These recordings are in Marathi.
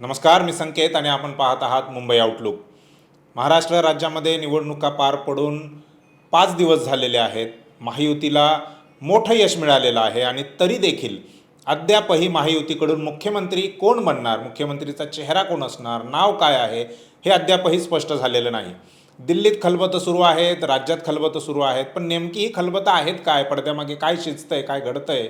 नमस्कार मी संकेत आणि आपण पाहत आहात मुंबई आउटलुक महाराष्ट्र राज्यामध्ये निवडणुका पार पडून पाच दिवस झालेले आहेत. महायुतीला मोठं यश मिळालेलं आहे आणि तरी देखील अद्यापही महायुतीकडून मुख्यमंत्री कोण बनणार? मुख्यमंत्रीचा चेहरा कोण असणार? नाव काय आहे? हे अद्यापही स्पष्ट झालेलं नाही. दिल्लीत खलबतं सुरू आहेत राज्यात खलबतं सुरू आहेत पण नेमकी ही खलबतं आहेत काय? पडद्यामागे काय शिजतंय काय घडतंय?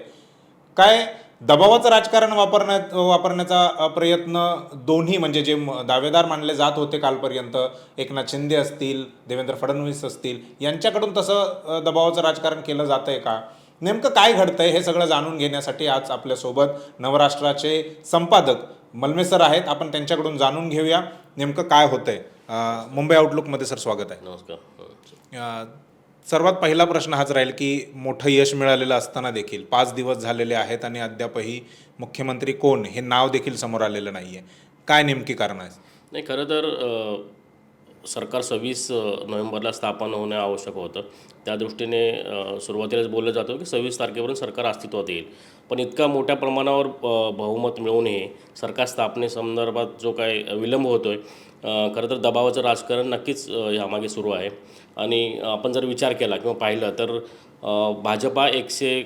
काय दबावाचं राजकारण वापरण्यात वापरण्याचा प्रयत्न दोन्ही म्हणजे जे दावेदार मानले जात होते कालपर्यंत एकनाथ शिंदे असतील देवेंद्र फडणवीस असतील यांच्याकडून तसं दबावाचं राजकारण केलं जातंय का? नेमकं काय घडतंय हे सगळं जाणून घेण्यासाठी आज आपल्यासोबत नवराष्ट्राचे संपादक मलमे सर आहेत. आपण त्यांच्याकडून जाणून घेऊया नेमकं काय होतंय. मुंबई आउटलुकमध्ये सर स्वागत आहे. नमस्कार. सर्वात पहिला प्रश्न हाच राहील की मोठं यश मिळालेलं असताना देखील पाच दिवस झालेले आहेत आणि अद्यापही मुख्यमंत्री कोण हे नाव देखील समोर आलेलं नाही आहे काय नेमकी कारण आहे? नाही खरं तर सरकार सव्वीस नोव्हेंबरला स्थापन होणं आवश्यक होतं. त्या दृष्टीने सुरुवातीलाच बोललं जातं की सव्वीस तारखेपर्यंत सरकार अस्तित्वात येईल. पण इतका मोठ्या प्रमाणावर बहुमत बहुमत मिळवूनही सरकार स्थापनेसंदर्भात जो काय विलंब होतो आहे खरं तर दबावाचं राजकारण नक्कीच यामागे सुरू आहे. आणि आपण जर विचार केला किंवा पाहिलं तर भाजपा एकशे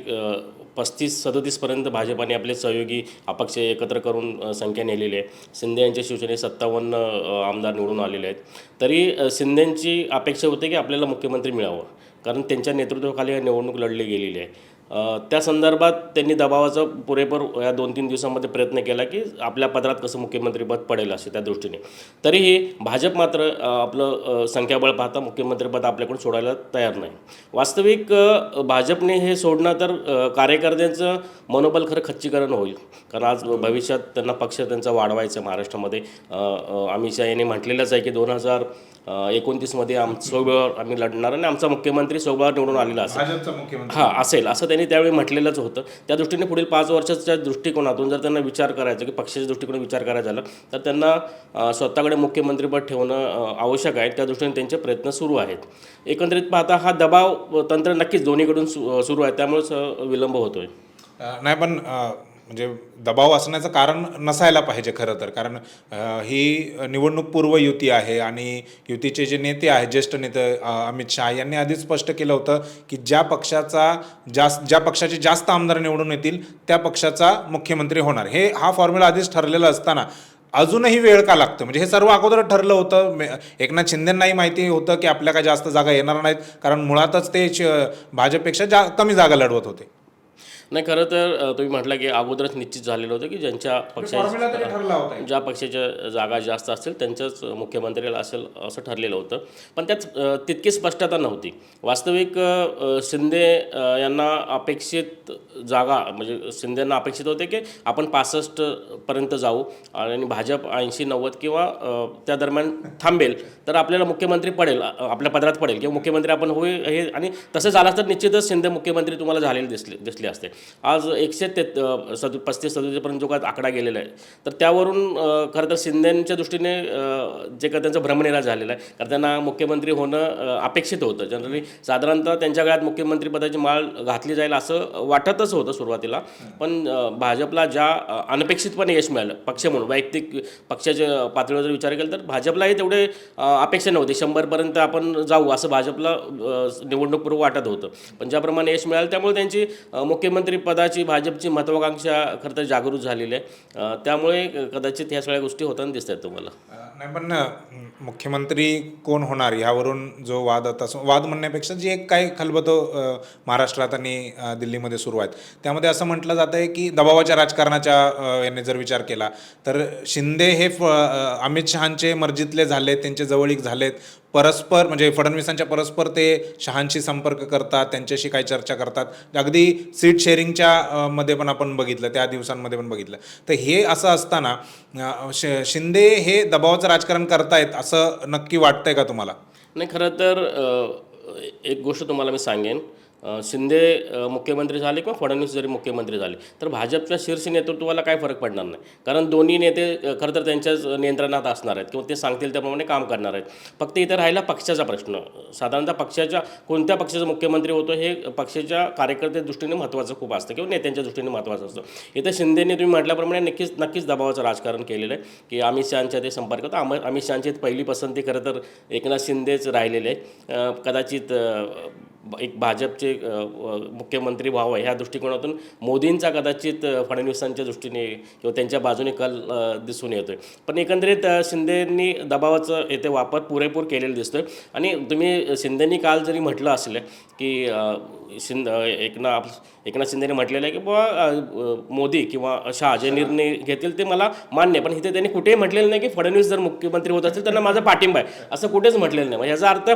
पस्तीस सदतीसपर्यंत भाजपाने आपले सहयोगी अपक्ष एकत्र करून संख्या नेलेली आहे. शिंदे यांच्या शिवसेनेत सत्तावन्न आमदार निवडून आलेले आहेत. तरी शिंदेंची अपेक्षा होते की आपल्याला मुख्यमंत्री मिळावं. कारण त्यांच्या नेतृत्वाखाली निवडणूक लढली गेलेली आहे. त्या संदर्भात त्यांनी दबावाचा पुरेपूर या दोन तीन दिवसामध्ये प्रयत्न केला की आपल्या पदरात कसं मुख्यमंत्रीपद पडेल असे त्या दृष्टीने. तरीही भाजप मात्र आपलं संख्याबळ पाहता मुख्यमंत्रीपद आपल्याकडून सोडायला तयार नाही. वास्तविक भाजपने हे सोडणं तर कार्यकर्त्यांचं मनोबल खरं खच्चीकरण होईल. कारण आज भविष्यात त्यांना पक्ष त्यांचा वाढवायचा महाराष्ट्रामध्ये. अमित शहा यांनी म्हटलेलंच आहे की दोन हजार एकोणतीसमध्ये आम सोबळावर आम्ही लढणार आणि आमचा मुख्यमंत्री सोबळावर निवडून आलेला असेल. हां असेल. असं त्यांनी त्यावेळी म्हटलेलंच होतं. त्या दृष्टीने पुढील पाच वर्षाच्या दृष्टिकोनातून जर त्यांना विचार करायचा की पक्षाच्या दृष्टिकोन विचार करायचा झाला तर त्यांना स्वतःकडे मुख्यमंत्रीपद ठेवणं आवश्यक आहे. त्या दृष्टीने त्यांचे प्रयत्न सुरू आहेत. एकंदरीत पाहता हा दबाव तंत्र नक्कीच दोन्हीकडून सु सुरू आहे. त्यामुळेच विलंब होतोय. आहे नाही पण म्हणजे दबाव असण्याचं कारण नसायला पाहिजे खरं तर. कारण ही निवडणूक पूर्व युती आहे आणि युतीचे जे नेते आहेत ज्येष्ठ नेते अमित शहा यांनी आधीच स्पष्ट केलं होतं की ज्या पक्षाचा जास्त ज्या पक्षाचे जास्त आमदार निवडून येतील त्या पक्षाचा मुख्यमंत्री होणार. हे हा फॉर्म्युला आधीच ठरलेला असताना अजूनही वेळ का लागतो? म्हणजे हे सर्व अगोदर ठरलं होतं. एकनाथ शिंदेंनाही माहिती होतं की आपल्या काय जास्त जागा येणार नाहीत. कारण मुळातच ते श- भाजपपेक्षा जा कमी जागा लढवत होते. नाही खरं तर तुम्ही म्हटलं की अगोदरच निश्चित झालेलं होतं की ज्यांच्या फॉर्म्युला तरी पक्षा ठरला होता ज्या पक्षाच्या जागा जास्त असतील त्यांच्याच मुख्यमंत्र्याला असेल असं ठरलेलं होतं. पण त्यात तितकी स्पष्टता नव्हती. वास्तविक शिंदे यांना अपेक्षित जागा म्हणजे शिंदेंना अपेक्षित होते की आपण पासष्टपर्यंत जाऊ आणि भाजप ऐंशी नव्वद किंवा त्या दरम्यान थांबेल. तर आपल्याला मुख्यमंत्री पडेल आपल्या पदरात पडेल किंवा मुख्यमंत्री आपण होईल हे आणि तसं झालं तर निश्चितच शिंदे मुख्यमंत्री तुम्हाला झालेले दिसले दिसले असते. आज एकशे ते सद पस्तीस सदतीसपर्यंत जो काय आकडा गेलेला आहे तर त्यावरून खरं तर शिंदेच्या दृष्टीने जे का त्यांचा भ्रमनिराश झालेला आहे कारण त्यांना मुख्यमंत्री होणं अपेक्षित होतं. जनरली साधारणतः त्यांच्या काळात मुख्यमंत्रीपदाची माळ घातली जाईल असं वाटतच होतं सुरुवातीला. पण भाजपला ज्या अनपेक्षितपणे यश मिळालं पक्ष म्हणून वैयक्तिक पक्षाच्या पातळीवर जर विचार केला तर भाजपलाही तेवढे अपेक्षा नव्हती. शंभरपर्यंत आपण जाऊ असं भाजपला निवडणूकपूर्वक निवडणूकपूर्व वाटत होतं. पण ज्याप्रमाणे यश मिळालं त्यामुळे त्यांची मुख्यमंत्री पदाची भाजपची महत्वाकांक्षा खरं तर जागृत झालेली आहे. त्यामुळे कदाचित ह्या सगळ्या गोष्टी होताना दिसत आहेत तुम्हाला. नाही पण मुख्यमंत्री कोण होणार ह्यावरून जो वाद आता वाद म्हणण्यापेक्षा जी एक काही खलबतो महाराष्ट्रात आणि दिल्लीमध्ये सुरू आहेत. त्यामध्ये असं म्हटलं जातं आहे की दबावाच्या राजकारणाच्या याने जर विचार केला तर शिंदे हे फ अमित शहांचे मर्जीतले झालेत त्यांचे जवळीक झालेत परस्पर म्हणजे फडणवीसांच्या परस्पर ते शहांशी संपर्क करतात त्यांच्याशी काही चर्चा करतात. अगदी सीट शेअरिंगच्या मध्ये पण आपण बघितलं त्या दिवसांमध्ये पण बघितलं. तर हे असं असताना श- शिंदे हे दबावाचं राजकारण करतायत असं नक्की वाटतंय का तुम्हाला? नाही खरं तर एक गोष्ट तुम्हाला मी सांगेन. शिंदे मुख्यमंत्री झाले किंवा फडणवीस जरी मुख्यमंत्री झाले तर भाजपच्या शीर्ष नेतृत्वाला काय फरक पडणार नाही. कारण दोन्ही नेते खरं तर त्यांच्याच नियंत्रणात असणार आहेत किंवा ते सांगतील त्याप्रमाणे काम करणार आहेत. फक्त इथे राहिला पक्षाचा प्रश्न. साधारणतः पक्षाच्या कोणत्या पक्षाचा मुख्यमंत्री होतो हे पक्षाच्या कार्यकर्ते दृष्टीने महत्त्वाचं खूप असतं किंवा नेत्यांच्या दृष्टीने महत्त्वाचं असतं. इथं शिंदेने तुम्ही म्हटल्याप्रमाणे नक्कीच नक्कीच दबावाचं राजकारण केलेलं आहे की अमित शहाच्या ते संपर्क. होता अम अमित शहाची पहिली पसंती खरं तर एकनाथ शिंदेच राहिलेले आहे कदाचित एक भाजपचे मुख्यमंत्री व्हावं ह्या दृष्टिकोनातून मोदींचा कदाचित फडणवीसांच्या दृष्टीने किंवा त्यांच्या बाजूने कल दिसून येतोय. पण एकंदरीत शिंदेंनी दबावाचं येथे वापर पुरेपूर केलेला दिसतोय. आणि तुम्ही शिंदेंनी काल जरी म्हटलं असलं की शिंद एकनाथ एकनाथ शिंदेने म्हटलेलं आहे की बुवा मोदी किंवा शहा जे निर्णय घेतील ते मला मान्य आहे. पण इथे त्यांनी कुठेही म्हटलेलं नाही की फडणवीस जर मुख्यमंत्री होत असेल त्यांना माझा पाठिंबा आहे. असं कुठेच म्हटलेलं नाही. मग याचा अर्थ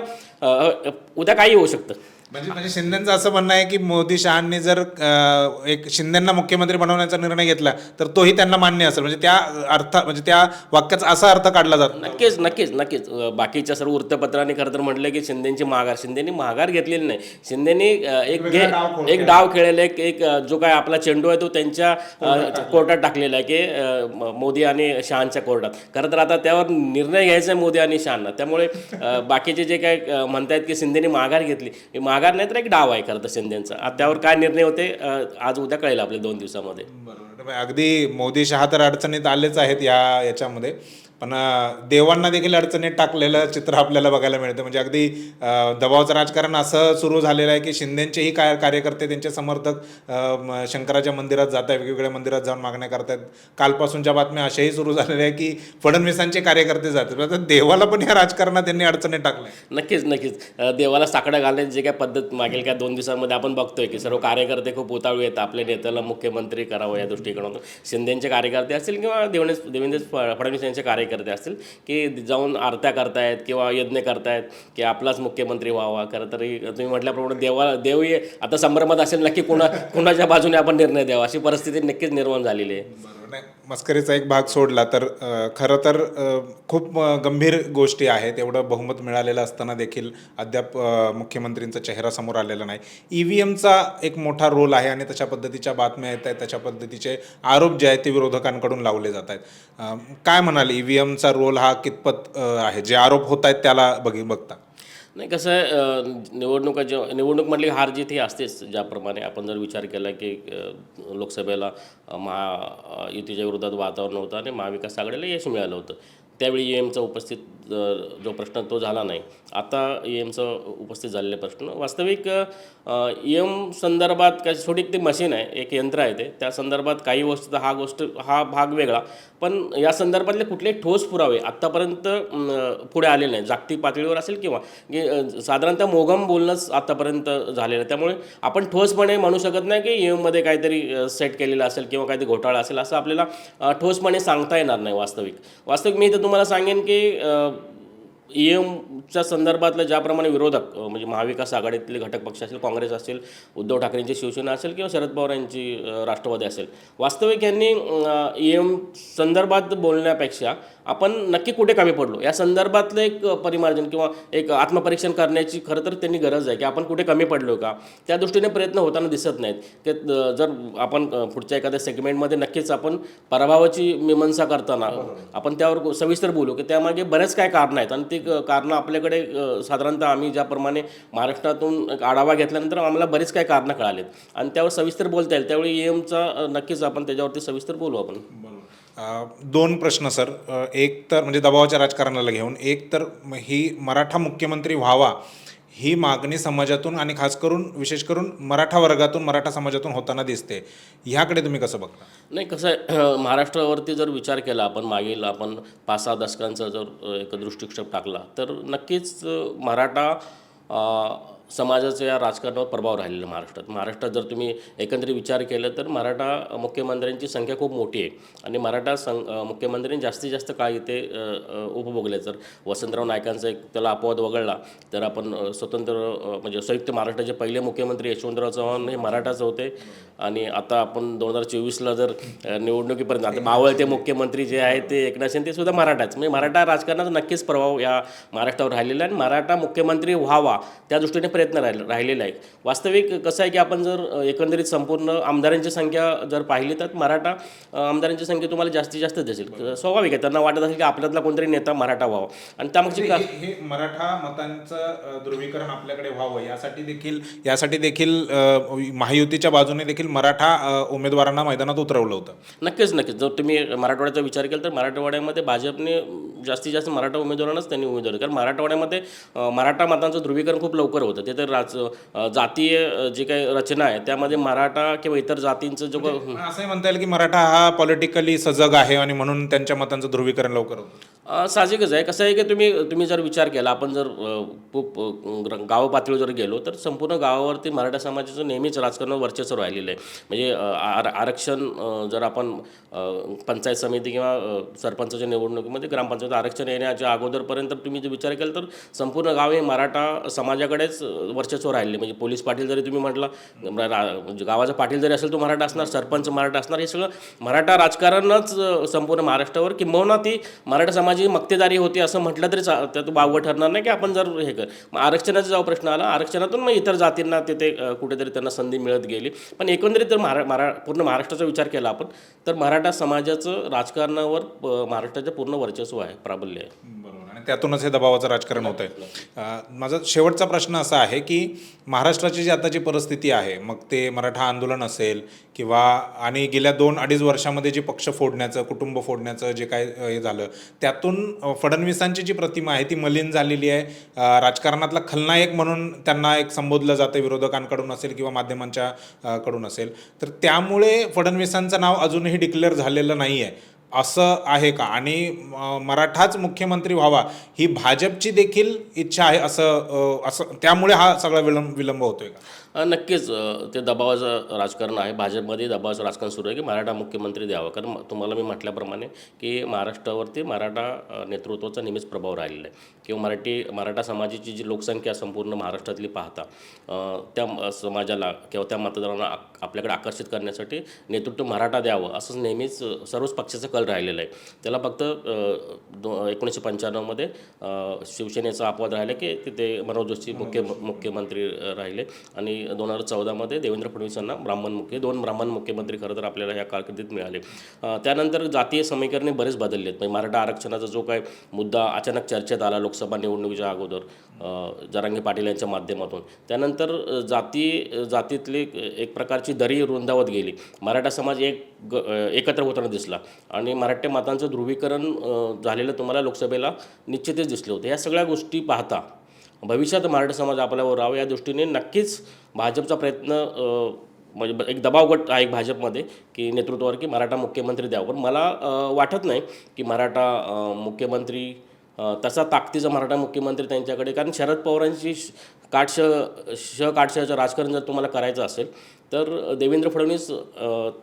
उद्या काही होऊ शकतं. म्हणजे म्हणजे शिंदेचं असं म्हणणं आहे की मोदी शहांनी जर अं, एक शिंदेंना मुख्यमंत्री बनवण्याचा निर्णय घेतला तर तोही त्यांना मान्य असेल. म्हणजे त्या अर्थ म्हणजे त्या वाक्याचा असा अर्थ काढला जातो. नक्कीच नक्कीच नक्कीच. अं, बाकीच्या सर्व वृत्तपत्रांनी खरं तर म्हटलं की शिंदेची माघार शिंदेनी माघार घेतलेली नाही. शिंदेनी अं, एक गे एक डाव खेळलेला एक एक अं, जो काय आपला चेंडू आहे तो त्यांच्या अं, कोर्टात टाकलेला आहे की अं, म- मोदी आणि शहांच्या कोर्टात. खरं तर आता त्यावर निर्णय घ्यायचा आहे मोदी आणि शहांना. त्यामुळे अं, बाकीचे जे काय अं, म्हणतायत की शिंदेनी माघार घेतली हे माघार नाही तर एक डाव आहे खरं तर शिंदेचा. त्यावर काय निर्णय होते आज उद्या कळेल आपल्या दोन दिवसामध्ये. बरोबर. अगदी मोदी शहा तर अडचणीत आलेच आहेत या याच्यामध्ये. पण देवांना देखील अडचणीत टाकलेलं चित्र आपल्याला बघायला मिळतं. म्हणजे अगदी दबावचं दबावाचं राजकारण असं सुरू झालेलं आहे की शिंदेचेही काय कार्यकर्ते त्यांचे समर्थक शंकराच्या मंदिरात जात आहेत वेगवेगळ्या मंदिरात जाऊन मागण्या करतायत. कालपासूनच्या बातम्या अशाही सुरू झालेल्या आहे की फडणवीसांचे कार्यकर्ते जातात आता देवाला पण या राजकारणात त्यांनी अडचणीत टाकल्या. नक्कीच नक्कीच. देवाला साकडं घालण्याची जे काय पद्धत मागील काय दोन दिवसांमध्ये आपण बघतोय की सर्व कार्यकर्ते खूप उतावळी आहेत. आपल्या नेत्याला मुख्यमंत्री करावं या दृष्टिकोनातून. शिंदेचे कार्यकर्ते असतील किंवा देवेंद्र देवेंद्र फडणवीस यांचे कार्यकर्ते असतील की जाऊन आरत्या करतायत किंवा यज्ञ करतायत की आपलाच मुख्यमंत्री व्हावा. खरं तरी तुम्ही म्हटल्याप्रमाणे देवा देवी आता संभ्रमात असेल नक्की कुणा कुणाच्या बाजूने आपण निर्णय द्यावा अशी परिस्थिती नक्कीच निर्माण झालेली आहे. नाही मस्करीचा एक भाग सोडला तर खरं तर खूप गंभीर गोष्टी आहेत. एवढं बहुमत मिळालेलं असताना देखील अद्याप मुख्यमंत्रींचा चेहरा समोर आलेला नाही. ई व्ही एमचा एक मोठा रोल आहे आणि तशा पद्धतीच्या बातम्या येत आहेत. तशा पद्धतीचे आरोप जे आहेत ते विरोधकांकडून लावले जात आहेत. काय म्हणाल? ई व्ही एमचा रोल हा कितपत आहे? जे आरोप होत आहेत त्याला बघी बघता. नाही कसं आहे निवडणुका जेव्हा निवडणूक म्हटली हार जीत ही असतेच ज्याप्रमाणे आपण जर विचार केला की लोकसभेला महा युतीच्या विरोधात वातावरण होतं आणि महाविकास आघाडीला यश मिळालं होतं. त्यावेळी ई एमचा उपस्थित जो प्रश्न तो झाला नाही. आता ई एमचं उपस्थित झालेले प्रश्न. वास्तविक ई एम संदर्भात काय छोटी एक ती मशीन आहे एक यंत्र आहे ते. त्या संदर्भात काही गोष्ट हा गोष्ट हा भाग वेगळा. पण या संदर्भातले कुठले ठोस पुरावे आत्तापर्यंत पुढे आलेले नाही जागतिक पातळीवर असेल किंवा साधारणतः मोगम बोलणंच आत्तापर्यंत झालेलं आहे. त्यामुळे आपण ठोसपणे म्हणू शकत नाही की एममध्ये काहीतरी सेट केलेलं असेल किंवा काहीतरी घोटाळा असेल असं आपल्याला ठोसपणे सांगता येणार नाही वास्तविक. वास्तविक मी इथं तुम्हाला सांगेन की ई एमच्या संदर्भातलं ज्याप्रमाणे विरोधक म्हणजे महाविकास आघाडीतले घटक पक्ष असेल काँग्रेस असेल उद्धव ठाकरेंची शिवसेना असेल किंवा शरद पवार यांची राष्ट्रवादी असेल. वास्तविक यांनी ई एम संदर्भात बोलण्यापेक्षा आपण नक्की कुठे कमी पडलो? या संदर्भातलं एक परिमार्जन किंवा एक आत्मपरीक्षण करण्याची खरं तर त्यांनी गरज आहे की आपण कुठे कमी पडलो का? त्या दृष्टीने प्रयत्न होताना दिसत नाहीत. की अ, जर आपण पुढच्या एखाद्या सेगमेंटमध्ये नक्कीच आपण पराभवाची मीमांसा करताना आपण त्यावर सविस्तर बोलू की त्यामागे बरेच काय कारणं आहेत. आणि ती कारणं आपल्याकडे साधारणतः आम्ही ज्याप्रमाणे महाराष्ट्रातून आढावा घेतल्यानंतर आम्हाला बरीच काय कारणं कळालेत. आणि त्यावर सविस्तर बोलता येईल. त्यावेळी एमचा नक्कीच आपण त्याच्यावरती सविस्तर बोलू आपण. दोन प्रश्न सर. एक तर म्हणजे दबावाच्या राजकारणाला घेऊन एक तर ही मराठा मुख्यमंत्री व्हावा ही मागणी समाजातून आणि खास करून विशेष करून मराठा वर्गातून मराठा समाजातून होताना दिसते. ह्याकडे तुम्ही कसं बघता? नाही कसं आहे महाराष्ट्रावरती जर विचार केला आपण मागील आपण पाच सहा दशकांचा जर एक दृष्टिक्षेप टाकला तर नक्कीच मराठा समाजाचा या राजकारणावर प्रभाव राहिलेला आहे महाराष्ट्रात. महाराष्ट्रात जर तुम्ही एकंदरीत विचार केला तर मराठा मुख्यमंत्र्यांची संख्या खूप मोठी आहे आणि मराठा सं मुख्यमंत्र्यांनी जास्तीत जास्त काळ इथे उपभोगले जर वसंतराव नायकांचा एक त्याला अपवाद वगळला तर आपण स्वतंत्र म्हणजे संयुक्त महाराष्ट्राचे पहिले मुख्यमंत्री यशवंतराव चव्हाण हे मराठाच होते. आणि आता आपण दोन हजार चोवीसला जर निवडणुकीपर्यंत आता मावळते मुख्यमंत्री जे आहेत ते एकनाथ शिंदे ते सुद्धा मराठाच. म्हणजे मराठा राजकारणाचा नक्कीच प्रभाव या महाराष्ट्रावर राहिलेला आहे आणि मराठा मुख्यमंत्री व्हावा त्या दृष्टीने प्रयत्न राहिले राहिलेला आहे. वास्तविक कसं आहे की आपण जर एकंदरीत संपूर्ण आमदारांची संख्या जर पाहिली तर मराठा आमदारांची संख्या तुम्हाला जास्तीत जास्त दिसेल. स्वाभाविक आहे त्यांना वाटत असेल की आपल्यातला कोणतरी नेता मराठा व्हावा. आणि त्यामागची हे मराठा मतांचं ध्रुवीकरण आपल्याकडे व्हावं यासाठी देखील यासाठी देखील महायुतीच्या बाजूने देखील मराठा उमेदवारांना मैदानात उतरवलं होतं. नक्कीच नक्कीच. जर तुम्ही मराठवाड्याचा विचार केला तर मराठवाड्यामध्ये भाजपने जास्तीत जास्त मराठा उमेदवारांनाच त्यांनी उमेदवार कारण मराठवाड्यामध्ये मराठा मतांचं ध्रुवीकरण खूप लवकर होतं. ते तर राज जातीय जी काही रचना आहे त्यामध्ये मराठा किंवा इतर जातींचं जो पण असंही म्हणता येईल की मराठा हा पॉलिटिकली सजग आहे आणि म्हणून त्यांच्या मतांचं ध्रुवीकरण लवकर होतं. साहजिकच आहे. कसं आहे की तुम्ही तुम्ही जर विचार केला आपण जर खूप गाव पातळीवर जर गेलो तर संपूर्ण गावावरती मराठा समाजाचं नेहमीच राजकारणावर वर्चस्व राहिलेलं आहे. म्हणजे आर आरक्षण जर आपण पंचायत समिती किंवा सरपंचाच्या निवडणुकीमध्ये ग्रामपंचायत आरक्षण येण्याच्या अगोदरपर्यंत तुम्ही जर विचार केला तर संपूर्ण गाव हे मराठा समाजाकडेच वर्चस्व राहिले म्हणजे पोलीस पाटील जरी तुम्ही म्हटलं रा- म्हणजे गावाचा पाटील जरी असेल तो मराठा असणार सरपंच मराठा असणार हे सगळं मराठा राजकारणच संपूर्ण महाराष्ट्रावर किंबहुना ती मराठा माझी मक्तेदारी होती असं म्हटलं तरी चा- त्यात वावं ठरणार नाही की आपण जर हे कर मग आरक्षणाचा जेव्हा प्रश्न आला आरक्षणातून मग इतर जातींना तिथे कुठेतरी त्यांना संधी मिळत गेली. पण एकंदरीत जर महारा महारा पूर्ण महाराष्ट्राचा विचार केला आपण तर मराठा समाजाचं राजकारणावर महाराष्ट्राचं पूर्ण वर्चस्व आहे प्राबल्य आहे. बरोबर. त्यातूनच हे दबावाचं राजकारण होत आहे माझा शेवटचा प्रश्न असा आहे की महाराष्ट्राची जी आताची परिस्थिती आहे मग ते मराठा आंदोलन असेल किंवा आणि गेल्या दोन अडीच वर्षामध्ये जे पक्ष फोडण्याचं कुटुंब फोडण्याचं जे काय हे झालं त्यातून फडणवीसांची जी प्रतिमा आहे ती मलिन झालेली आहे. राजकारणातला खलनायक म्हणून त्यांना एक संबोधलं जातं विरोधकांकडून असेल किंवा माध्यमांच्या कडून असेल. तर त्यामुळे फडणवीसांचं नाव अजूनही डिक्लेअर झालेलं नाही आहे असं आहे का? आणि मराठाच मुख्यमंत्री व्हावा ही भाजपची देखील इच्छा आहे असं असं त्यामुळे हा सगळा विलंब विलंब होतोय का? नक्कीच ते दबावाचं राजकारण आहे. भाजपमध्ये दबावाचं राजकारण सुरू आहे की मराठा मुख्यमंत्री द्यावा. कारण तुम्हाला मी म्हटल्याप्रमाणे की महाराष्ट्रावरती मराठा नेतृत्वाचा नेहमीच प्रभाव राहिलेला आहे. किंवा मराठी मराठा समाजाची जी लोकसंख्या संपूर्ण महाराष्ट्रातली पाहता त्या समाजाला किंवा त्या मतदारांना आपल्याकडे आकर्षित करण्यासाठी नेतृत्व मराठा द्यावं असंच नेहमीच सर्वच पक्षाचा कल राहिलेला आहे. त्याला फक्त दो एकोणीसशे पंच्याण्णवमध्ये शिवसेनेचा अपवाद राहिला की तिथे मनोज जोशी मुख्य मुख्यमंत्री राहिले. आणि दोन हजार चौदामध्ये देवेंद्र फडणवीस यांना ब्राह्मण मुख्य दोन ब्राह्मण मुख्यमंत्री खरं तर आपल्याला ह्या कारकिर्दीत मिळाले. त्यानंतर जातीय समीकरणे बरेच बदलली आहेत म्हणजे मराठा आरक्षणाचा जो काय मुद्दा अचानक चर्चेत आला लोकसभा निवडणुकीच्या अगोदर जरांगे पाटील यांच्या माध्यमातून. त्यानंतर जाती जातीतली एक प्रकारची दरी रुंदावत गेली. मराठा समाज एक ग एकत्र होताना दिसला. आणि मराठी मातांचं ध्रुवीकरण झालेलं तुम्हाला लोकसभेला निश्चितच दिसलं होतं. या सगळ्या गोष्टी पाहता भविष्यात मराठा समाज आपल्यावर राहावा या दृष्टीने नक्कीच भाजपचा प्रयत्न म्हणजे एक दबाव गट आहे भाजपमध्ये की नेतृत्वावर की मराठा मुख्यमंत्री द्यावं. पण मला वाटत नाही की मराठा मुख्यमंत्री तसा ताकदीचा मराठा मुख्यमंत्री त्यांच्याकडे कारण शरद पवारांची श- काटश श काटशचं राजकारण जर तुम्हाला करायचं असेल तर देवेंद्र फडणवीस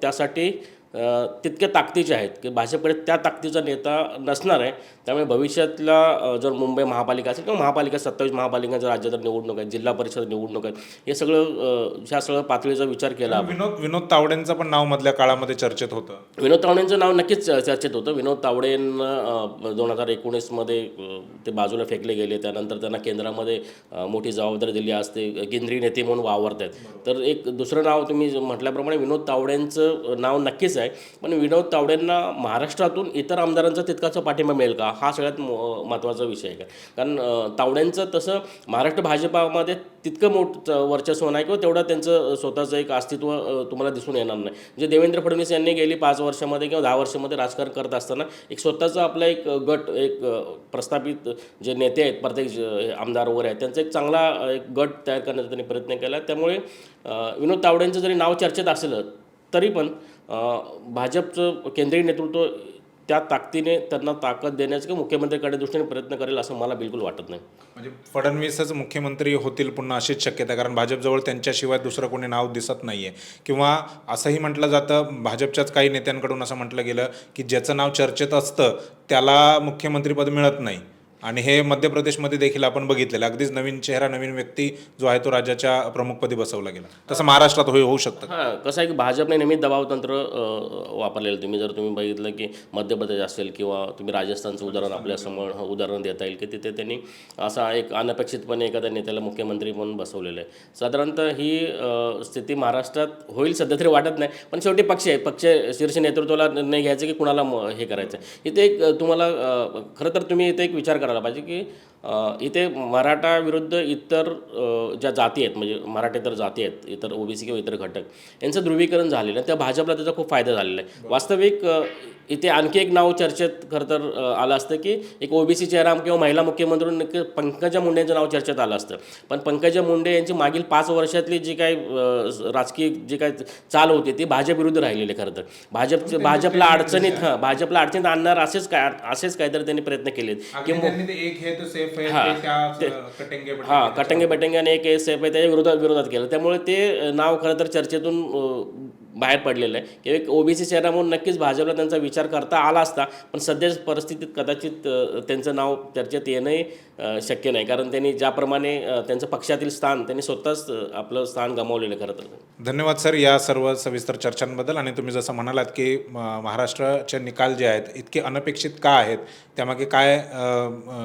त्यासाठी अ, तितके ताकदीचे आहेत की भाजपकडे त्या ताकदीचा नेता नसणार आहे. त्यामुळे भविष्यातला जर मुंबई महापालिका असेल किंवा महापालिका सत्तावीस महापालिकांच्या राज्यात निवडणूक आहेत जिल्हा परिषद निवडणूक आहेत हे सगळं ह्या सगळं पातळीचा विचार केला. विनोद विनोद तावडेंचं पण नाव मधल्या काळामध्ये चर्चेत होतं. विनोद तावडेंचं नाव नक्कीच चर्चेत होतं. विनोद तावडेंना दोन हजार एकोणीसमध्ये ते बाजूला फेकले गेले. त्यानंतर त्यांना केंद्रामध्ये मोठी जबाबदारी दिली असते. केंद्रीय नेते म्हणून वावरत आहेत तर एक दुसरं नाव तुम्ही म्हटल्याप्रमाणे विनोद तावडेंचं नाव नक्कीच आहे. पण विनोद तावडेंना महाराष्ट्रातून इतर आमदारांचा तितकाचा पाठिंबा मिळेल का? हा सगळ्यात महत्त्वाचा विषय आहे. कारण तावड्यांचं तसं महाराष्ट्र भाजपामध्ये तितकं मोठं वर्चस्व नाही किंवा तेवढं त्यांचं स्वतःचं एक अस्तित्व तुम्हाला दिसून येणार नाही. म्हणजे देवेंद्र फडणवीस यांनी गेली पाच वर्षामध्ये किंवा दहा वर्षामध्ये राजकारण करत असताना एक स्वतःचा आपला एक गट एक प्रस्थापित जे नेते आहेत प्रत्येक आमदार वगैरे आहेत त्यांचा एक चांगला एक गट तयार करण्याचा त्यांनी प्रयत्न केला. त्यामुळे विनोद तावडेंचं जरी नाव चर्चेत असलं तरी पण भाजपचं केंद्रीय नेतृत्व त्या ताकदीने त्यांना ताकद देण्याचं किंवा मुख्यमंत्रीकडे दृष्टीने प्रयत्न करेल असं मला बिलकुल वाटत नाही. म्हणजे फडणवीसच मुख्यमंत्री होतील पुन्हा अशीच शक्यता आहे कारण भाजपजवळ त्यांच्याशिवाय दुसरं कोणी नाव दिसत नाही आहे किंवा असंही म्हटलं जातं भाजपच्याच काही नेत्यांकडून असं म्हटलं गेलं की ज्याचं नाव चर्चेत असतं त्याला मुख्यमंत्रीपद मिळत नाही. आणि हे मध्य प्रदेशमध्ये देखील आपण बघितलेलं अगदीच नवीन चेहरा नवीन व्यक्ती जो आहे तो राज्याच्या प्रमुखपदी बसवला गेला. तसं महाराष्ट्रात होई होऊ शकतं. हां कसं आहे की भाजपने नेहमी दबावतंत्र वापरलेलं तुम्ही जर तुम्ही बघितलं की मध्य प्रदेश असेल किंवा तुम्ही राजस्थानचं उदाहरण आपल्यासमोर उदाहरण देता येईल की तिथे त्यांनी असा एक अनपेक्षितपणे एखाद्या नेत्याला मुख्यमंत्री म्हणून बसवलेलं आहे. साधारणतः ही स्थिती महाराष्ट्रात होईल सध्या तरी वाटत नाही पण शेवटी पक्ष आहे. पक्ष शीर्ष नेतृत्वाला निर्णय घ्यायचा की कुणाला हे करायचं. इथे एक तुम्हाला खरं तर तुम्ही इथे एक विचार करायला पाहिजे की अ, इथे मराठा विरुद्ध इतर ज्या जाती आहेत म्हणजे मराठेतर जाती आहेत इतर ओबीसी किंवा इतर घटक यांचं ध्रुवीकरण झालेलं आहे. त्या भाजपला त्याचा खूप फायदा झालेला आहे. वास्तविक इथे आणखी एक नाव चर्चेत खरं तर आलं असतं की एक ओबीसी चेहरा किंवा महिला मुख्यमंत्री पंकजा मुंडेंचं नाव चर्चेत आलं असतं. पण पंकजा मुंडे यांची मागील पाच वर्षातली जी काही अ, राजकीय जी काही चाल होती ती भाजप विरुद्ध राहिलेली आहे खरं तर. भाजप भाजपला अडचणीत हां भाजपला अडचणीत आणणार असेच काय असेच काहीतरी त्यांनी प्रयत्न केलेत. की एक हे तर सेफ हां. कटंगे बटंगे आणि एक एस एफ आहे त्याच्या विरोधात विरोधात केलं. त्यामुळे ते नाव खरं तर चर्चेतून बाहेर पडलेलं आहे. की एक ओबीसी चेहरा म्हणून नक्कीच भाजपला त्यांचा विचार करता आला असता पण सध्याच्या परिस्थितीत कदाचित त्यांचं नाव चर्चेत येणंही शक्य नाही. कारण त्यांनी ज्याप्रमाणे त्यांचं पक्षातील स्थान त्यांनी स्वतःच आपलं स्थान गमावलेलं खरं तर. धन्यवाद सर या सर्व सविस्तर चर्चांबद्दल. आणि तुम्ही जसं म्हणालात की म- महाराष्ट्राचे निकाल जे आहेत इतके अनपेक्षित का आहेत? त्यामागे काय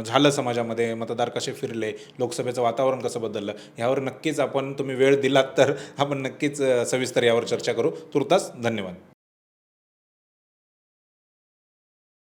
झालं समाजामध्ये? मतदार कसे फिरले? लोकसभेचं वातावरण कसं बदललं? यावर नक्कीच आपण तुम्ही वेळ दिलात तर आपण नक्कीच सविस्तर यावर चर्चा करू. तुर्तास धन्यवाद.